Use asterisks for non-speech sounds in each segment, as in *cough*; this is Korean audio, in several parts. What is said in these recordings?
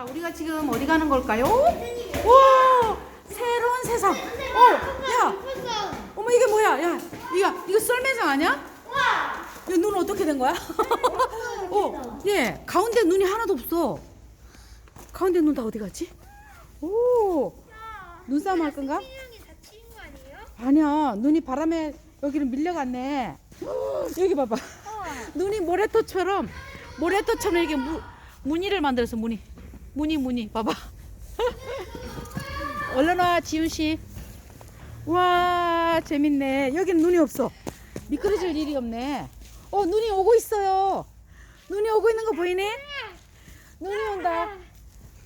자, 우리가 지금 어디 가는 걸까요? 와, 새로운 세상. 어, 야, 어머 이게 뭐야? 야, 이거 이거 썰매장 아니야? 야, 눈 어떻게 된 거야? *laughs* 어, 예, 가운데 눈이 하나도 없어. 가운데 눈 다 어디 갔지? 오, 눈싸움 할 건가? 아니야, 눈이 바람에 여기를 밀려갔네. 여기 봐봐. 눈이 모래토처럼 모래토처럼 이렇게 무, 무늬를 만들었어 무늬 무늬 무늬 봐봐. 얼른 와 지훈 씨 와 재밌네. 여기는 눈이 없어. 미끄러질 일이 없네. 어 눈이 오고 있어요. 눈이 오고 있는 거 보이니? 눈이 온다.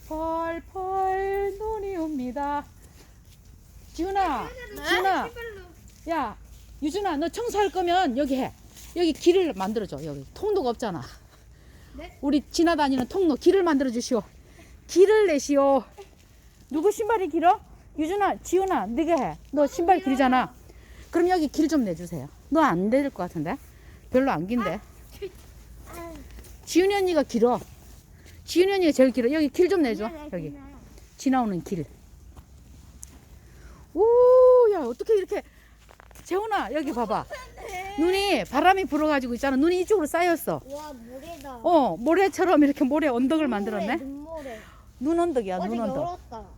펄펄 눈이 옵니다. 지훈아 지훈아. 야 유준아 너 청소할 거면 여기 해. 여기 길을 만들어줘 여기. 통로가 없잖아. 네? 우리 지나다니는 통로 길을 만들어 주시오 길을 내시오 누구 신발이 길어? 유준아 지훈아 네가 해 너 신발 길잖아 그럼 여기 길 좀 내주세요 너 안 될 것 같은데 별로 안 긴데 지훈이 언니가 길어 지훈이 언니가 제일 길어 여기 길 좀 내줘 여기 지나오는 길. 오, 야, 어떻게 이렇게. 재훈아, 여기 봐봐. 눈이 바람이 불어가지고 있잖아. 눈이 이쪽으로 쌓였어. 와 모래다. 어, 모래처럼 이렇게 모래 언덕을 만들었네. 눈모래. 눈 언덕이야, 어눈 언덕. 얼었다.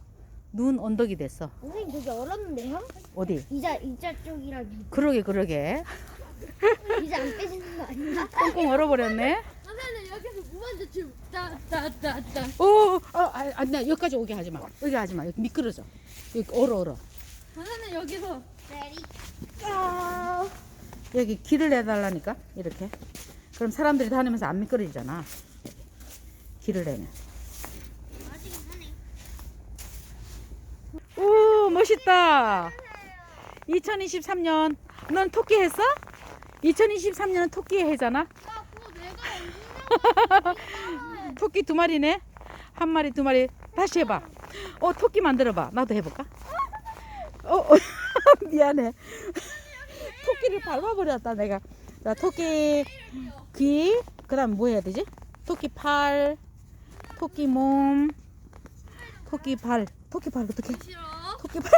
눈 언덕이 됐어. 선생님 되게 얼었는데요? 어디? 이자 이자 쪽이랑 그러게, 그러게. *laughs* 이자 안 빼지는 거 아니야? 꽁꽁 얼어버렸네. 선생님 여기서 무반대 춤 따따따따 오, 어, 아, 아, 나 여기까지 오게 하지 마. 여기 하지 마. 여기 미끄러져. 여기 얼어, 얼어. 선생님 여기서 레리. 여기 길을 내달라니까 이렇게 그럼 사람들이 다니면서 안 미끄러지잖아 길을 내면 아직 하네. 오 멋있다. 2023년 넌 토끼 했어? 2023년은 토끼 해잖아. *laughs* 토끼 두 마리네. 한 마리 두 마리. 다시 해봐. 어 토끼 만들어봐. 나도 해볼까? 어, 어 *laughs* 미안해. 토끼를 밟아버렸다 내가. 자 토끼 귀 그다음 뭐 해야 되지? 토끼 팔 토끼 몸 토끼 발. 토끼 발 어떻게 토끼 발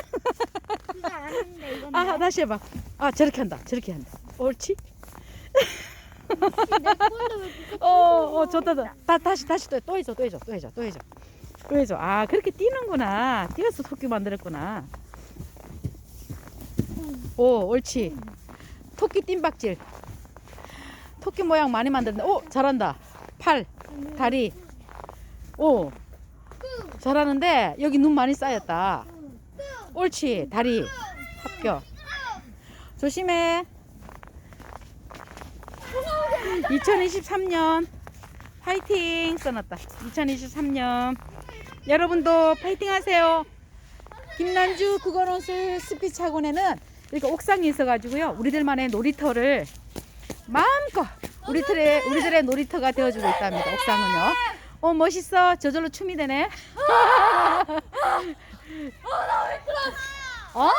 그거 아는데 이건 아 다시 해봐 아 저렇게 한다 저렇게 한다 옳지 어, 어, 좋다, 좋다. 다, 다시, 다시 또, 또 해줘, 또 해줘, 또 해줘, 또 해줘. 또 해줘. 아, 그렇게 뛰는구나. 뛰어서 토끼 만들었구나. 오, 옳지. 토끼 뜀박질. 토끼 모양 많이 만들었네. 오, 잘한다. 팔, 다리. 오, 잘하는데, 여기 눈 많이 쌓였다. 옳지. 다리. 합격. 조심해. 2023년 파이팅 써놨다. 2023년 여러분도 파이팅 하세요. 김난주 국어논술 스피치 학원에는 이렇게 옥상이 있어가지고요. 우리들만의 놀이터를 마음껏 우리들의 우리들의 놀이터가 되어주고 있답니다. 옥상은요. 어 멋있어. 저절로 춤이 되네. 어?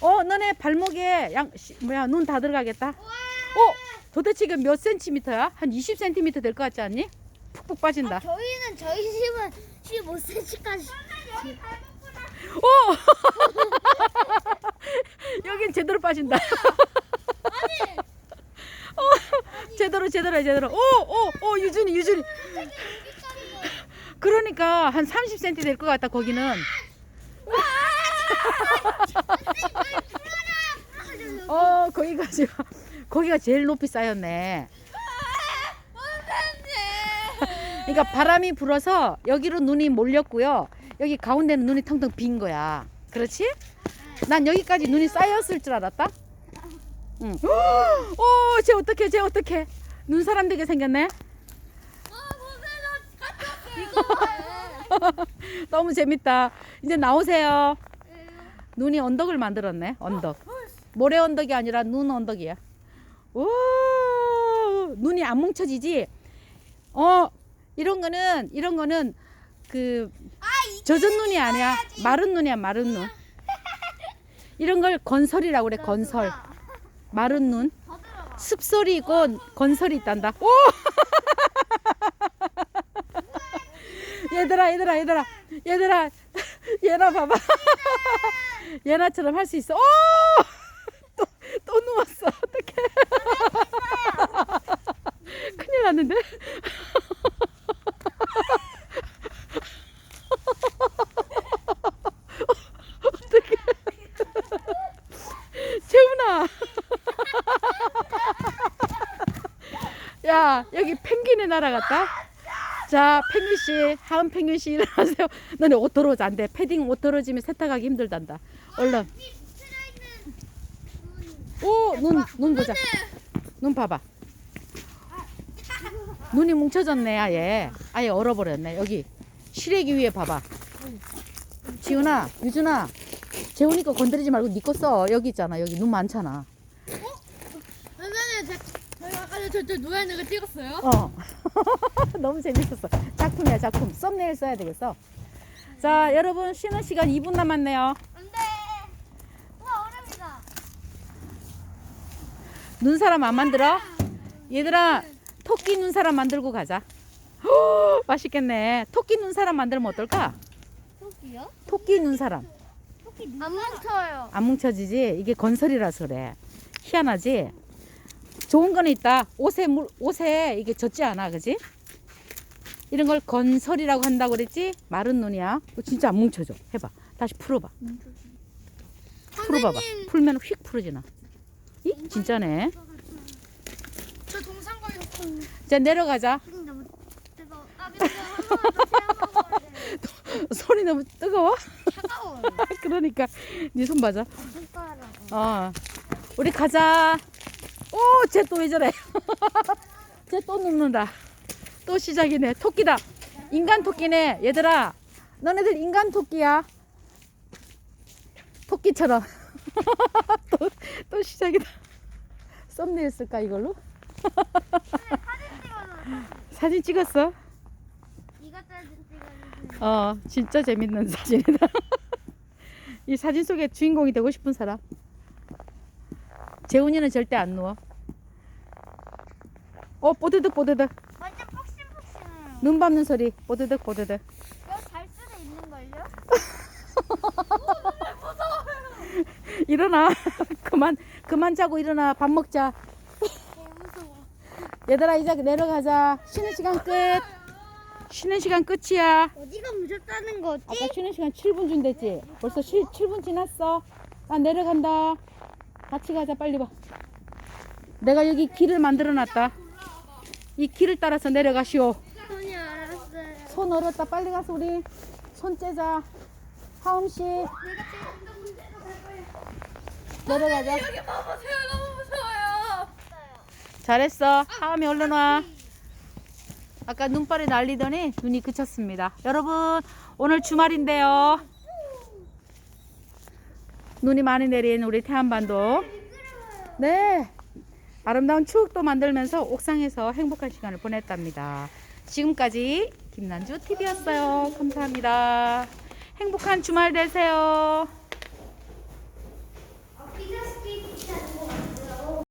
어 너네 발목에 양 씨, 뭐야 눈 다 들어가겠다. 어 도대체 이게 몇 센티미터야? 한 20cm 될 것 같지 않니? 푹푹 빠진다. 저희는 저희 집은 15cm까지. 오! *laughs* 여긴 제대로 빠진다. *laughs* 어, 제대로 제대로 해, 제대로. 오, 오, 오, 유준이, 유준이. 그러니까 한 30cm 될 것 같다. 거기는. 어, 거기가 지금 거기가 제일 높이 쌓였네. 그러니까 바람이 불어서 여기로 눈이 몰렸고요. 여기 가운데는 눈이 텅텅 빈 거야. 그렇지? 난 여기까지 눈이 쌓였을 줄 알았다. 응. 오, *gasps* 쟤 어떡해, 쟤 어떡해. 눈 사람 되게 생겼네. *laughs* 너무 재밌다. 이제 나오세요. 눈이 언덕을 만들었네. 언덕. 모래 언덕이 아니라 눈 언덕이야. 오, 눈이 안 뭉쳐지지. 어, 이런 거는 이런 거는 그 젖은 눈이 아니야. 마른 눈이야, 마른 눈. 이런 걸 건설이라고 그래. 건설. 마른 눈. 습설이 있고 건설이 있단다. 오! 얘들아 얘들아 얘들아. 얘들아 얘나 봐봐. *laughs* 얘나처럼 할 수 있어. 오또 또 누웠어. 어떡해. *laughs* 큰일 났는데? 어떡해. 재훈아. 야 여기 펭귄의 나라 같다 자 펭귄 씨 하은 펭귄 씨 일어나세요. *laughs* 너네 옷 더러워져. 안돼. 패딩 옷 더러워지면 세탁하기 힘들단다. 얼른. 오 눈 눈 보자. 눈 봐봐. 눈이 뭉쳐졌네 아예. 아예 얼어버렸네. 여기. 시래기 위에 봐봐. 지훈아 유준아. 재훈이 거 건드리지 말고 네거 써. 여기 있잖아. 여기 눈 많잖아 선생님 저, 저저 있는 거 찍었어요? 어. *laughs* 너무 재밌었어. 작품이야, 작품. 썸네일 써야 되겠어. 자, 여러분 쉬는 시간 2분 남았네요. 안돼. 우와 얼음이다. 눈 사람 안 만들어? 얘들아, 토끼 눈 사람 만들고 가자. 오, *gasps* 맛있겠네. 토끼 눈 사람 만들면 어떨까? 토끼요? 토끼 눈 사람. 토끼 안 뭉쳐요. 안 뭉쳐지지? 이게 건설이라서 그래. 희한하지? 좋은 거는 있다. 옷에 물, 옷에 이게 젖지 않아, 그지? 이런 걸 건설이라고 한다고 그랬지? 마른 눈이야. 진짜 안 뭉쳐져. 해봐. 다시 풀어봐. 풀어봐봐. 풀면 휙 풀어지나. 이? 진짜네. 저 동상 걸렸어. 자, 내려가자. 손이 너무 뜨거워. 아. *laughs* *laughs* 그러니까. 네손 봐자. 손가락. 어. 우리 가자. 오, 쟤 또 왜 저래? *laughs* 쟤 또 눕는다. 또 시작이네. 토끼다. 인간 토끼네. 얘들아, 너네들 인간 토끼야. 토끼처럼. *laughs* 또, 또 시작이다. 썸네일 쓸까, 이걸로? *laughs* 사진 찍었어? 어, 진짜 재밌는 사진이다. 이 사진 속에 주인공이 되고 싶은 사람. 재훈이는 절대 안 누워. 어, 뽀드득 뽀드득. 완전 폭신폭신해요. 눈 밟는 소리. 뽀드득 뽀드득. 여기 잘 수도 있는 걸요? *laughs* 일어나. *laughs* 그만 그만 자고 일어나. 밥 먹자. 무서워. 얘들아 이제 내려가자. 쉬는 시간 끝. 쉬는 시간 끝이야. 어디가 무섭다는 거지? 아까 쉬는 시간 7분 준댔지. 벌써 7, 7분 지났어. 나 내려간다. 같이 가자 빨리 봐. 내가 여기 길을 만들어 놨다. 이 길을 따라서 내려가시오. 손이 알았어요. 손 얼었다. 빨리 가서 우리 손 째자. 하음 씨 내려가자. 여기 봐보세요. 너무 무서워요. 잘했어. 하음이 얼른 와. 아까 눈발이 날리더니 눈이 그쳤습니다. 여러분 오늘 주말인데요. 눈이 많이 내린 우리 태안반도. 네. 아름다운 추억도 만들면서 옥상에서 행복한 시간을 보냈답니다. 지금까지 김난주 TV였어요. 감사합니다. 행복한 주말 되세요.